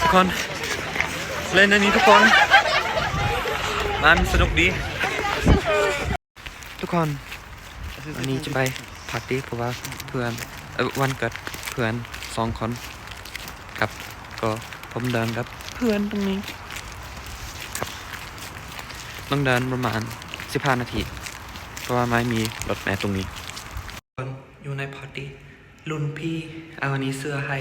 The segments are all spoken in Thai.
ทุกคน เล่นอันนี้ทุกคน มันสนุกดี ทุกคนวันนี้จะไปปาร์ตี้เพราะว่าเพื่อนวันเกิดเพื่อนสองคนครับก็ผมเดินกับเพื่อนตรงนี้ครับต้องเดินประมาณ15นาที เพราะว่าไม่มีรถแม่ตรงนี้คนอยู่ในปาร์ตี้รุ่นพี่เอาอันนี้เสื้อให้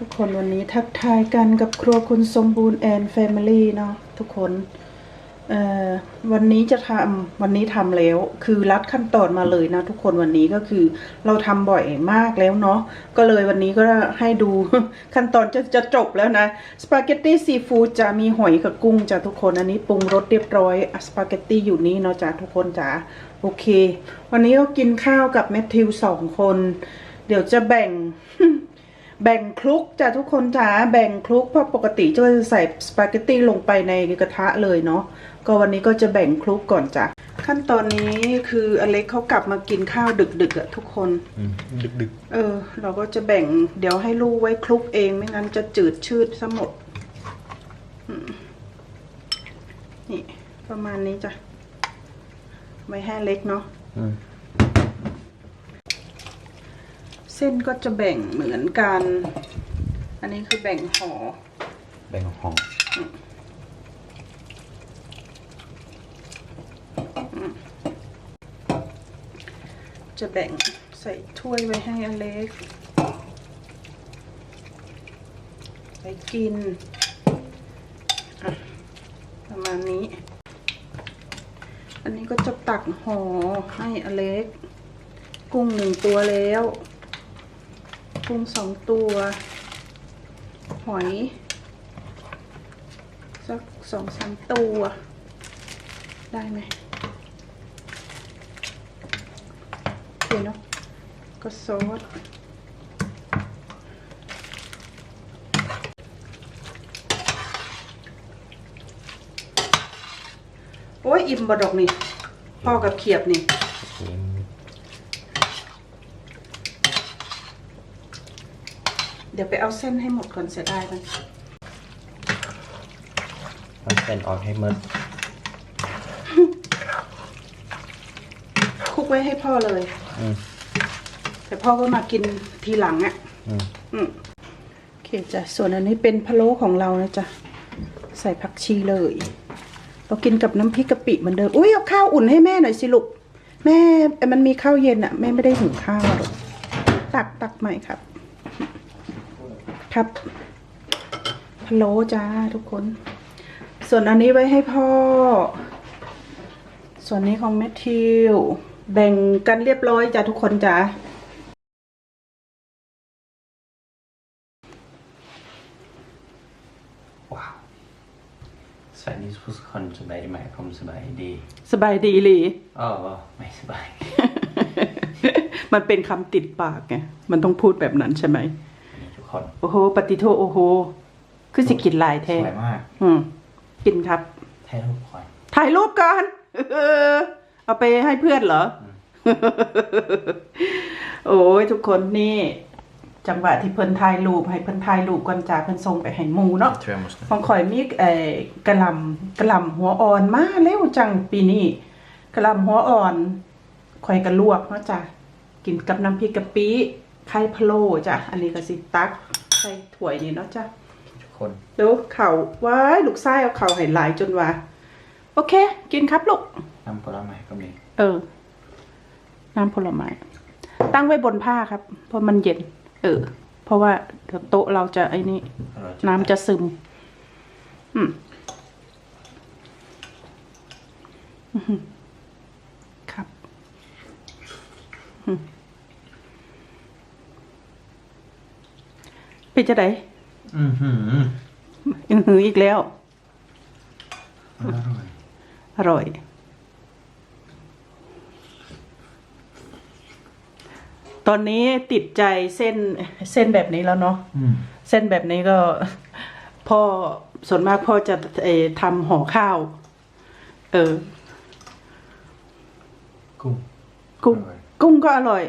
ทุกคนวันนี้ทักทายกันกับครัวคุณสมบูรณ์แอนแฟมิลี่เนาะทุกคนวันนี้จะทำวันนี้ทำแล้ว คือรัดขั้นตอนมาเลยนะ ทุกคนวันนี้ก็คือเราทำบ่อยมากแล้วเนาะก็เลยวันนี้ก็ให้ดูขั้นตอนจะจะจบแล้วนะสปาเกตตี้ซีฟู้ดจะมีหอยกับกุ้งจ้ะทุกคนอันนี้ปรุงรสเรียบร้อยสปาเกตตี้อยู่นี่เนาะจ้ะทุกคนจ้ะโอเค วันนี้ก็กินข้าวกับแมทธิวสองคน เดี๋ยวจะแบ่ง แบ่งคลุกจ้ะทุกคนจ้าแบ่งคลุกเพราะปกติจะใส่สปาเกตตี้ลงไปในกระทะเลยเนาะก็วันนี้ก็จะแบ่งคลุกก่อนจ้ะขั้นตอนนี้คืออเล็กเขากลับมากินข้าวดึกๆอะทุกคนดึกดึกเออ เราก็จะแบ่งเดี๋ยวให้ลูกไว้คลุกเองไม่งั้นจะจืดชืดซะหมดอืมนี่ ประมาณนี้จ้ะไว้ให้เล็กเนาะ เส้นก็จะแบ่งเหมือนกัน อันนี้คือแบ่งห่อ แบ่งห้องจะแบ่งใส่ถ้วยไว้ให้อเล็กไว้กินอะประมาณนี้ อันนี้ก็จะตักห่อให้อเล็ก กุ้งหนึ่งตัวแล้ว กุ้งสองตัว หอย สักสองสามตัว ได้ไหมโอเคเนาะก็ซอสโอ้ยอิ่มบดอกนี่พ่อกับเขียบนี่ เดี๋ยวไปเอาเส้นให้หมดก่อนเสียดายมันมันเป็นออกให้มืดคลุกไว้ให้พ่อเลย อืมแต่พ่อก็มากินทีหลังอะ่ะอืมอืมโอเคจ้ะส่วนอันนี้เป็นพะโล้ของเรานะจ๊ะ ใส่ผักชีเลย เรากินกับน้ำพริกกะปิเหมือนเดิมอุ้ยเอาข้าวอุ่นให้แม่หน่อยสิลูกแม่มันมีข้าวเย็นอะ่ะแม่ไม่ได้หุงข้าวหรอกตักตักใหม่ครับ ครับพะโล้จ้าทุกคน ส่วนอันนี้ไว้ให้พ่อ ส่วนนี้ของแมทธิว แบ่งกันเรียบร้อยจ้ะทุกคนจ้าว้าวสวัสดีทุกคนสบายดีไหมผมสบายดี สบายดีหลีอ๋อไม่สบาย มันเป็นคำติดปากไงมันต้องพูดแบบนั้นใช่ไหม นี่ทุกคนโอ้โหปฏิโทโอ้โห คือสิกินหลายสแท้วยมากอืม กินครับถ่ายรูปคอยถ่ายรูปก่อนเออเอาไปให้เพื่อนเหรอโอ้ยทุกคนนี่ จังหวะที่เพิ่นถ่ายรูป ให้เพิ่นถ่ายรูปก่อนจ้าเพิ่นส่งไปให้หมูเนาะ tror jag måste ของข่อยมีเอ่อกระหลำกระหลำหัวอ่อนมาเร็วจังปีนี้กระหลำหัวอ่อนข่อยกระลวกเนาะจ้ะกินกับน้ำพริกกะปิ ไข่พะโล้จ้ะ อันนี้ก็สิตักใส่ถ้วยนี่เนาะจ้ะทุกคนดูเข่าว้ายลูกไส้เอาเข่าให้หลายจนว่า โอเค กินครับลูกน้ำผลไม้ก็มี เออ น้ำผลไม้ ตั้งไว้บนผ้าครับ เพราะมันเย็น เออ เพราะว่าเดี๋ยวโต๊ะเราจะไอ้นี่เราน้ำจะซึม อืมอื้อหือครับอืม เป็นจะไดอือหือยังหืออีกแล้วอร่อยอร่อย ตอนนี้ติดใจเส้นเส้นแบบนี้แล้วเนาะ อืมเส้นแบบนี้ก็พ่อส่วนมากพ่อจะเออทำห่อข้าว เออ กุ้ง กุ้ง อร่อย กุ้งก็อร่อย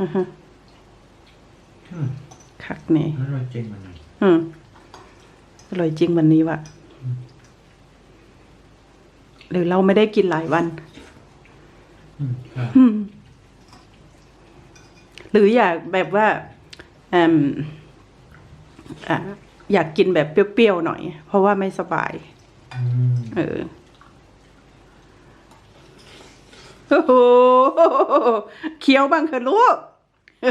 อือฮะอืม คักนี่อร่อยจริงมันอืมอร่อยจริงวันนี้วะหรือเราไม่ได้กินหลายวัน อืมครับอืมหรืออยากแบบว่าอมอะอยากกินแบบเปรี้ยวๆหน่อย เพราะว่าไม่สบายอืมเออ โอ้โหเคี้ยวบ้างเถอะลูกเ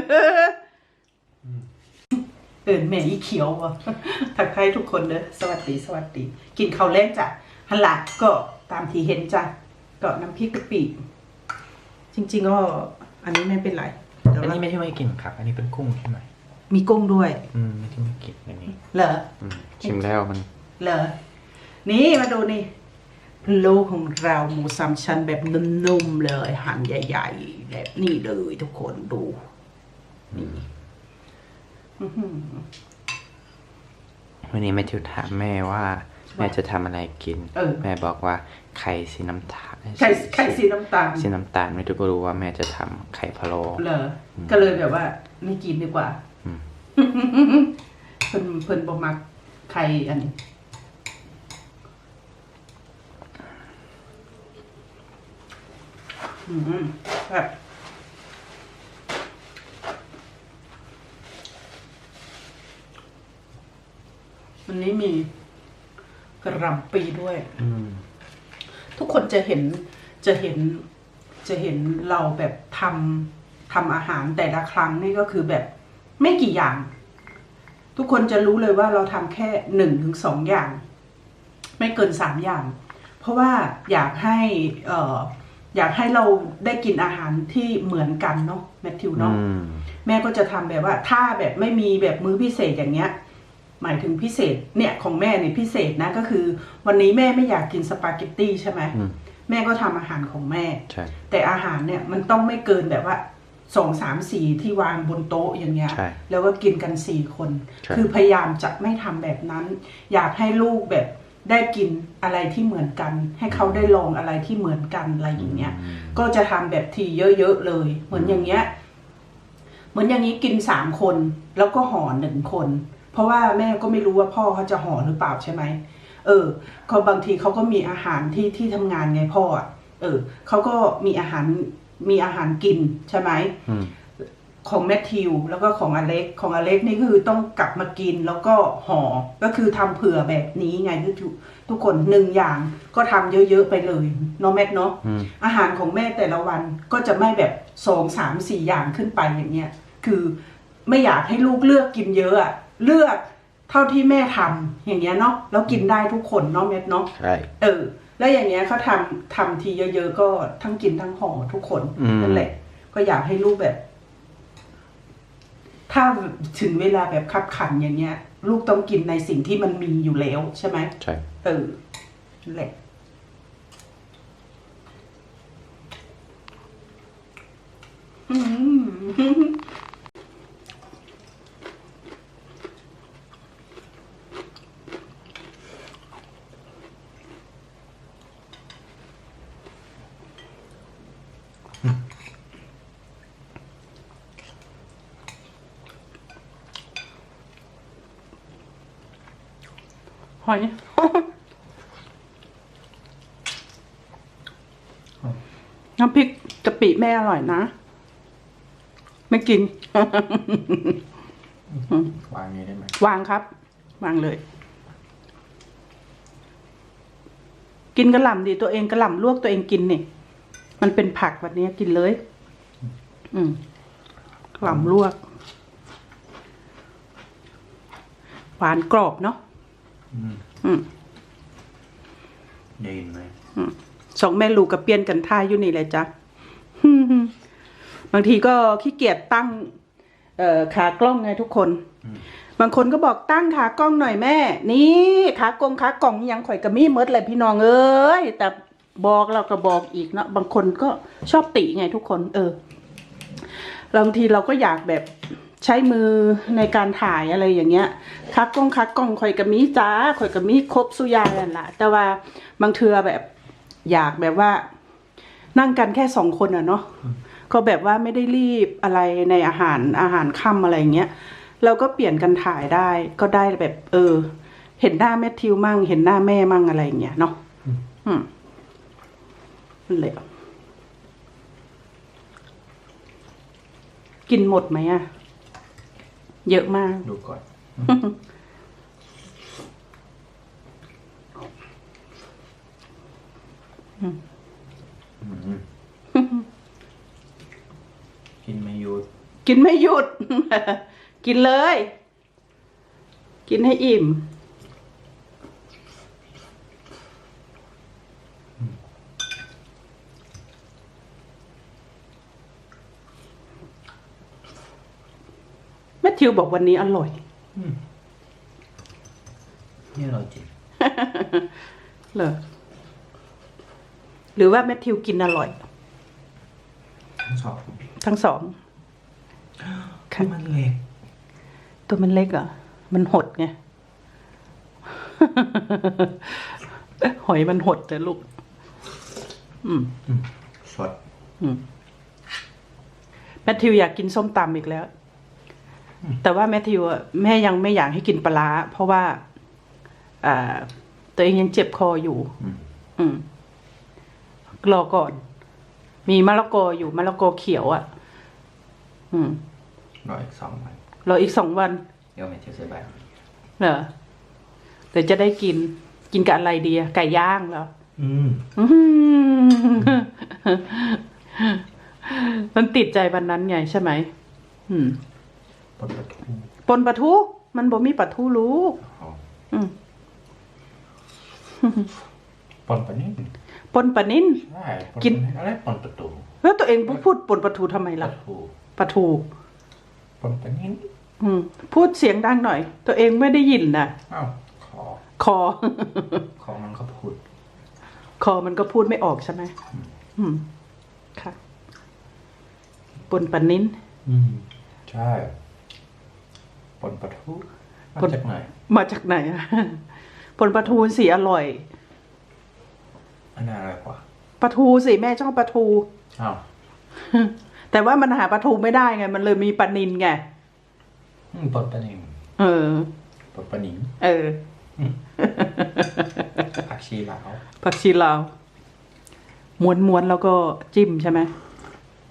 อินแม่อีเขียววะทักทายทุกคนเด้อสวัสดีสวัสดี กินข้าวแรกจ้ะหันหลักก็ตามที่เห็นจ้ะก็น้ำพริกกะปิจริง ๆ ก็อันนี้ไม่เป็นไรแต่อันว่านี้ไม่ใช่ไม่กินครับ อันนี้เป็นกุ้งใช่ไหมมีกุ้งด้วย อืมไม่ใช่ไม่กินอันนี้เหรอ อืมชิมแล้วมันเหรอ นี่มาดูนี่พะโล้ของเราหมูสามชั้นแบบนุ่มๆเลย หั่นใหญ่ ๆ แบบนี้เลยทุกคนดู นี่อื้อหือ วันนี้แม่ทิวถามแม่ว่า แม่จะทำอะไรกิน เออ แม่บอกว่าไข่สีน้ำตาลไข่ไข่สีน้ำตาลสีน้ำตาลแม่ทิวก็รู้ว่าแม่จะทำไข่พะโล้เหรอก็เลยแบบว่าไม่กินดีกว่าอืมเพิ่นเพิ่นบ่มักไข่อันนี้อืมแบบ วันนี้มีกระหล่ำปีด้วย อืม ทุกคนจะเห็นจะเห็นจะเห็นเราแบบทำทำอาหารแต่ละครั้งนี่ก็คือแบบไม่กี่อย่าง ทุกคนจะรู้เลยว่าเราทำแค่หนึ่งถึงสองอย่าง ไม่เกินสามอย่าง เพราะว่าอยากให้เอ่ออยากให้เราได้กินอาหารที่เหมือนกันเนาะแมทธิวเนาะ อืม แม่ก็จะทำแบบว่าถ้าแบบไม่มีแบบมื้อพิเศษอย่างเงี้ย หมายถึงพิเศษเนี่ยของแม่เนี่ยพิเศษนะก็คือ วันนี้แม่ไม่อยากกินสปาเกตตี้ใช่ไหมอืมแม่ก็ทำอาหารของแม่ใช่แต่อาหารเนี่ยมันต้องไม่เกินแบบว่าสองสามสี่ที่วางบนโต๊ะอย่างเงี้ยใช่แล้วก็กินกันสี่คนใช่คือพยายามจะไม่ทำแบบนั้น อยากให้ลูกแบบได้กินอะไรที่เหมือนกัน ให้เขาได้ลองอะไรที่เหมือนกันอะไรอย่างเงี้ย ก็จะทำแบบทีเยอะๆเลย เหมือนอย่างเงี้ย เหมือนอย่างนี้กินสามคน แล้วก็ห่อหนึ่งคน เพราะว่าแม่ก็ไม่รู้ว่าพ่อเขาจะห่อหรือเปล่าใช่ไหมเออเขาบางทีเขาก็มีอาหารที่ที่ทำงานไงพ่ออะเออเขาก็มีอาหารมีอาหารกินใช่ไหมอืมของแมทธิวแล้วก็ของอเล็กของอเล็กนี่คือต้องกลับมากินแล้วก็ห่อก็คือทำเผื่อแบบนี้ไงทุกทุกคนหนึ่งอย่างก็ทำเยอะๆไปเลยเนาะแมทเนาะอืมอาหารของแม่แต่ละวันก็จะไม่แบบสองสามสี่อย่างขึ้นไปอย่างเงี้ยคือไม่อยากให้ลูกเลือกกินเยอะอะ เลือกเท่าที่แม่ทำอย่างเงี้ยเนาะแล้วกินได้ทุกคนเนาะแมทเนาะใช่เออ แล้วอย่างเงี้ยเขาทำทำทีเยอะๆก็ทั้งกินทั้งห่อทุกคนอืมนั่นแหละ ก็อยากให้ลูกแบบ ถ้าถึงเวลาแบบขับขันอย่างเงี้ย ลูกต้องกินในสิ่งที่มันมีอยู่แล้วใช่ไหมใช่เออนั่นแหละอืม หอยน้ำพริกกะปิแม่อร่อยนะ ไม่กิน วางนี้ได้ไหมวางครับ วางเลย กินกระหล่ำดีตัวเองกระหล่ำลวกตัวเองกินนี่ มันเป็นผักแบบนี้กินเลย อืมกระหล่ำลวก หวานกรอบเนาะ อืมอืมได้ยินไหมสองแม่ลูกกับเปลี่ยนกันท่าอยู่นี่แหละจ้ะบางทีก็ขี้เกียจตั้ง เอ่อขากล้องไงทุกคน บางคนก็บอกตั้งขากล้องหน่อยแม่ นี่ขากงขากล่องยังข่อยกระมี่มดเลยพี่น้องเอ้ยแต่บอกเราก็บอกอีกเนาะบางคนก็ชอบติไงทุกคน เออบางทีเราก็อยากแบบ ใช้มือในการถ่ายอะไรอย่างเงี้ยขากล้องขากล่องข่อยกระมี่จ้าข่อยกระมี่ครบสุยางนั่นแหละแต่ว่าบางเทือแบบอยากแบบว่า นั่งกันแค่สองคนอะเนาะก็แบบว่าไม่ได้รีบอะไรในอาหารอาหารค่ำอะไรเงี้ยเราก็เปลี่ยนกันถ่ายได้ก็ได้แบบ เออ เห็นหน้าแมทธิวมั่ง เห็นหน้าแม่มั่งอะไรเงี้ยเนาะอืมนั่นแหละกินหมดไหมอะ เยอะมาก ดูก่อนอืมกินไม่หยุด กินไม่หยุด กินเลย กินให้อิ่ม ทธิวบอกวันนี้อร่อยนี่เราจริงเหรอหรือว่าแมทธิวกินอร่อย ทั้งสองทั้งสองคือมันเล็ก ตัวมันเล็กเหรอะ มันหดไง หอยมันหดแต่ลูก อืมสด อืมแมทธิวอยากกินส้มตำอีกแล้ว แต่ว่าแมทธิวอะแม่ยังไม่อยากให้กินปลาร้าเพราะว่าอ่าตัวเองยังเจ็บคออยู่อืมอืมรอก่อน มีมะละกออยู่มะละกอเขียวอะ่ะ อืมรออีกสองวันรออีกสองวัน เดี๋ยวไม่เที่ยวใส่ใบเหรอเดี๋ยวจะได้กิน กินกับอะไรดีอะไก่ย่างเหรออืมอื้อหือมันติดใจวันนั้นไงใช่ไหม อืม ปนปลาทูปนปลาทู มันบ่มีปลาทูลูกอ๋ออืมปนปลานิ่มปนปลานิ่นใช่ปกินอะไรปนปลาตูแล้วตัวเองพูดปนปลาทูทำไมปล่ะลาทูปลาทูปนปลานิ่มอืมพูดเสียงดังหน่อย ตัวเองไม่ได้ยินนะอ้าวคอคอคอมันก็พูด คอมันก็พูดไม่ออกใช่ไหมอืมค่ะปนปลานิ้นอืมใช่ ปนปลาทูมาปนจากไหน มาจากไหนอะปนปลาทูสีอร่อย อันนั้นอะไรกว่าปลาทูสิแม่ชอบปลาทู อ้าวแต่ว่ามันหาปลาทูไม่ได้ไง มันเลยมีปลานินไงอืมปนปลานิ่มเออปนปลานิ่มเออผักชีลาวผักชีลาวม้วนม้วนๆแล้วก็จิ้มใช่ไหม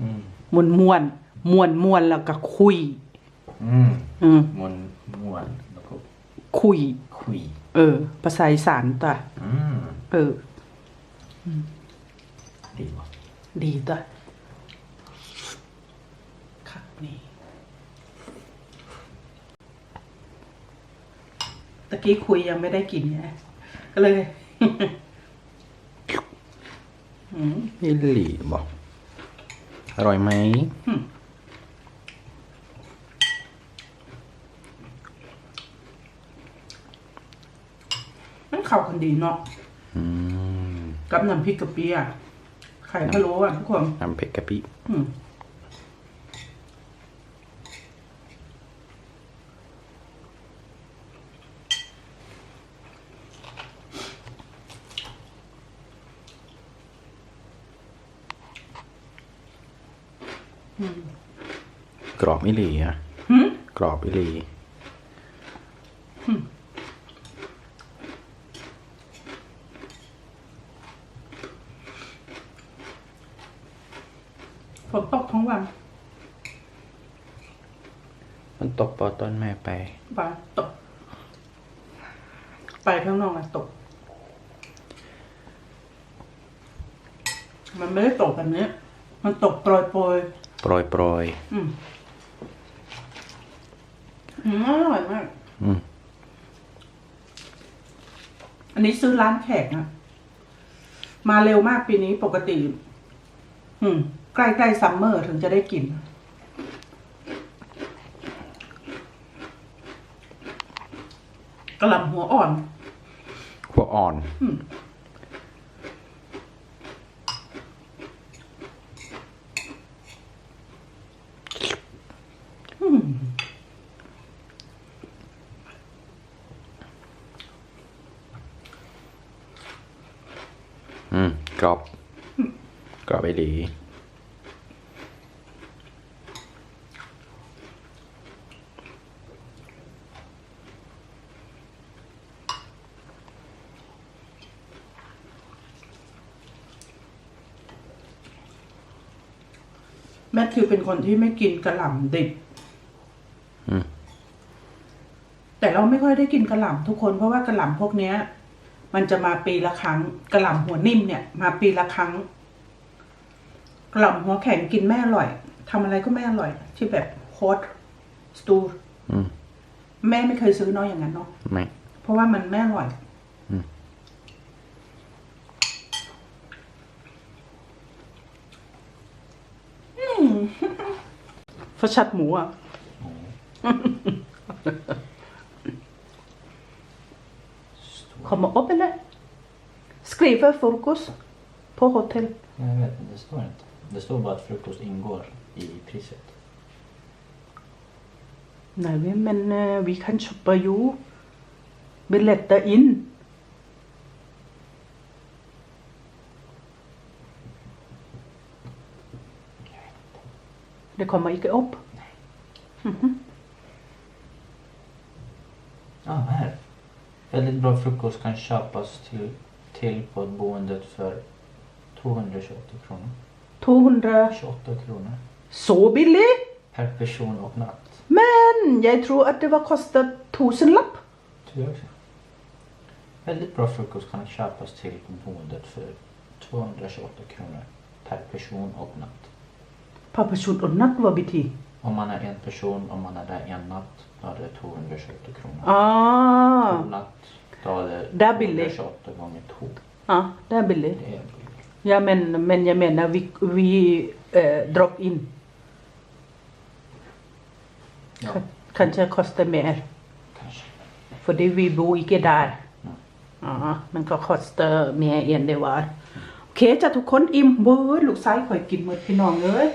อืมม้วนม้วนม้วนม้วนๆแล้วก็คุย อืมอืมมวนมวนแล้วก็คุย คุย เออ ภาษาอีสานตัวอืมเออ ดีว่ะดีตัวค่ะนี่ตะกี้คุยยังไม่ได้กินไงก็เลย อืม นี่หลีบอกอร่อยไหมมั เข้ากันดีเนาะอืมกับน้ำพริกกะปิอะไข่พะโล้อะทุกคนน้ำเผ็ดกะปิอืมกรอบอิหลีอะหืมกรอบอิหลี ฝนตกทั้งวัน มัน ตกปอต้นแม่ไปฟ้าตก ไปข้างนอกอะตก มันไม่ได้ตกแบบนี้ มันตกโปรยโปรยโปรยโปรยๆอืมอืมอร่อยมาก อืมอันนี้ซื้อร้านแขกนะมาเร็วมากปีนี้ปกติ อืม ใกล้ๆซัมเมอร์ถึงจะได้กิน กระหล่ำหัวอ่อน หัวอ่อนอืมกรอบกรอบอิหลี แมทธิวเป็นคนที่ไม่กินกระหล่ำดิบอืม แต่เราไม่ค่อยได้กินกระหล่ำทุกคนเพราะว่ากระหล่ำพวกเนี้ย มันจะมาปีละครั้งกระหล่ำหัวนิ่มเนี่ย มาปีละครั้งกระหล่ำหัวแข็งกินไม่อร่อยทำอะไรก็ไม่อร่อย ที่แบบโคตสตูอืม แม่ไม่เคยซื้อเน้อยอย่างนั้นเนาะ ไม่ เพราะว่ามันไม่อร่อย för chatt mor. Kommer upp eller? Skriver frukost på hotell. Nej, jag vet inte, det står inte. Det står bara att frukost ingår i priset. Nej, men eh, vi kan köpa ju biljetter in Det kommer inte upp. Ja, här. Väldigt bra frukost kan köpas till, till på boendet för 228 kronor. 200. 28 kronor. Så billigt! Per person och natt. Men jag tror att det var kostat tusenlapp. Väldigt bra frukost kan köpas till på boendet för 228 kronor per person och natt. Per person och natt var betyg. Om man är en person, om man är där en natt, då är det 228 kronor. Ah, Två natt, då är det Det är billigt. 228 gånger 2. ja, det är billigt. Det är billigt. Ja, men, men jag menar vi, vi eh, drog in. Ja, Kanske kostar mer. kanske. För det vi bor inte där. Ja, menก็ kostar mer än det var. โอเคจ้ะทุกคนอิ่มเบิร์ดลูกไส้ข่อยกินหมดพี่น้องเอ้ย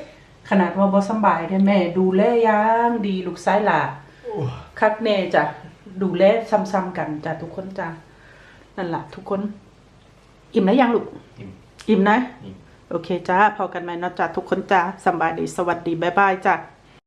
ขนาดว่าบ่สำบายได้แม่ดูแลอย่างดีลูกไส้ล่ะคักแน่จ้ะดูแลซ้ำๆกันจ้ะทุกคนจ้ะนั่นล่ะทุกคน อิ่มแล้วยังลูก อิ่มอิ่มนะอิ่มโอเคจ้าพอกันไหมเนาะจ้ะทุกคนจ้าสำบายดีสวัสดีบ๊ายบายจ้ะ